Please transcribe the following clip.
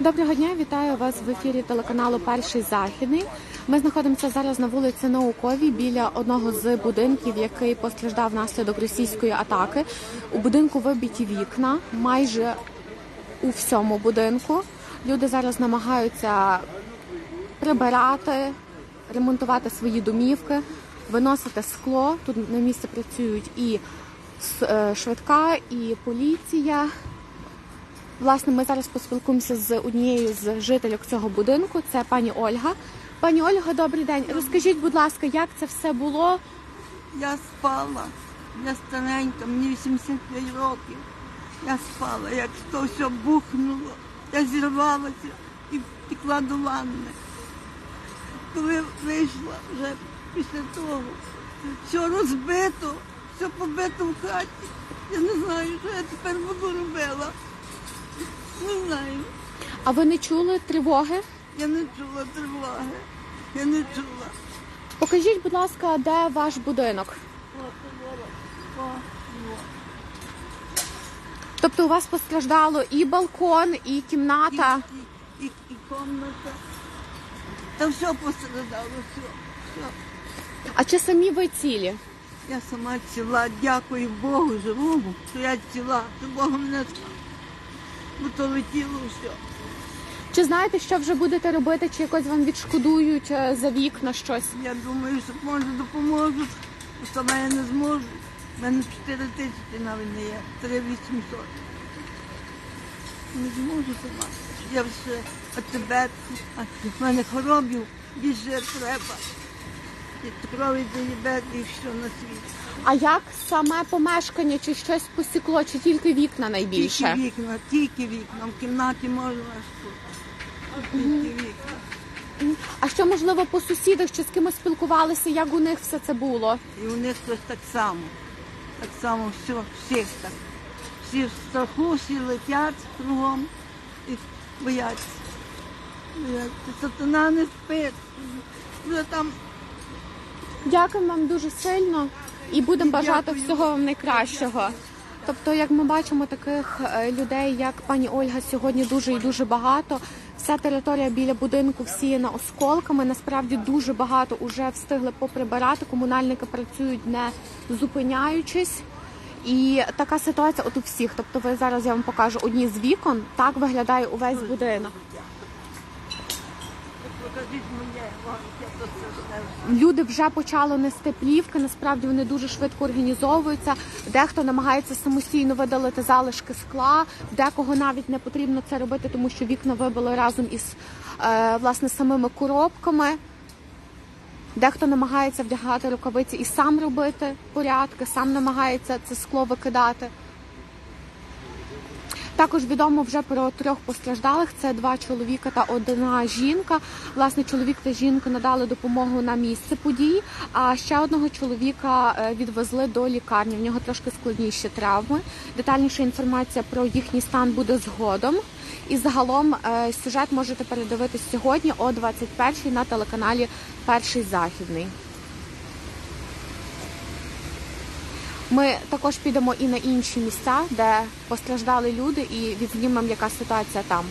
Доброго дня, вітаю вас в ефірі телеканалу Перший Західний. Ми знаходимося зараз на вулиці Науковій біля одного з будинків, який постраждав внаслідок російської атаки. У будинку вибиті вікна майже у всьому будинку. Люди зараз намагаються прибирати, ремонтувати свої домівки, виносити скло. Тут на місці працюють і е, швидка, і поліція. Власне, ми зараз поспілкуємося з однією з жительок цього будинку. Це пані Ольга. Пані Ольга, добрий день. Розкажіть, будь ласка, як це все було? Я спала, я старенька, мені 85 років. Я спала, як то все бухнуло, я зірвалася і втекла до ванни. Коли вийшла вже після того, все розбито, все побито в хаті. Я не знаю, що я тепер буду робила. Не знаю. А ви не чули тривоги? Я не чула тривоги. Я не чула. Покажіть, будь ласка, де ваш будинок? Тобто у вас постраждало і балкон, і кімната. І, і, і комната. Та все пострадало, все, все. А чи самі ви цілі? Я сама ціла, дякую Богу живому, що я ціла, що Бог мене То летіло все. Чи знаєте, що вже будете робити, чи якось вам відшкодують е, за вікна щось? Я думаю, що може допоможуть, бо сама я не зможу. У мене 4 тисячі навіть не є, 3 800. Не зможу сама. Я все, а тебе, а в мене хворобів більше треба. І цукровий діабет і все на світі. А як саме помешкання, чи щось посікло, чи тільки вікна найбільше? Тільки вікна, тільки вікна. В кімнаті можна аж тут. Тільки вікна. А що можливо по сусідах чи з кимось спілкувалися, як у них все це було? І у них хтось так само. Так само все, всіх так. Всі в страху, всі летять кругом і бояться. бояться. Сатана не спить. Вже там Дякую вам дуже сильно і будемо бажати всього вам найкращого. Тобто, як ми бачимо, таких е, людей, як пані Ольга, сьогодні дуже і дуже багато. Вся територія біля будинку всіяна осколками. Насправді дуже багато уже встигли поприбирати. Комунальники працюють не зупиняючись. І така ситуація от у всіх. Тобто, ви зараз я вам покажу одні з вікон. Так виглядає увесь будинок. покажіть моє, Люди вже почали нести плівки. Насправді вони дуже швидко організовуються. Дехто намагається самостійно видалити залишки скла, декого навіть не потрібно це робити, тому що вікна вибили разом із е, власне самими коробками. Дехто намагається вдягати рукавиці і сам робити порядки, сам намагається це скло викидати. Також відомо вже про трьох постраждалих. Це два чоловіка та одна жінка. Власне, чоловік та жінка надали допомогу на місце подій. А ще одного чоловіка е, відвезли до лікарні. В нього трошки складніші травми. Детальніша інформація про їхній стан буде згодом. І загалом е, сюжет можете передивитись сьогодні о 21-й на телеканалі Перший Західний. Ми також підемо і на інші місця, де постраждали люди, і відзнімемо, яка ситуація там.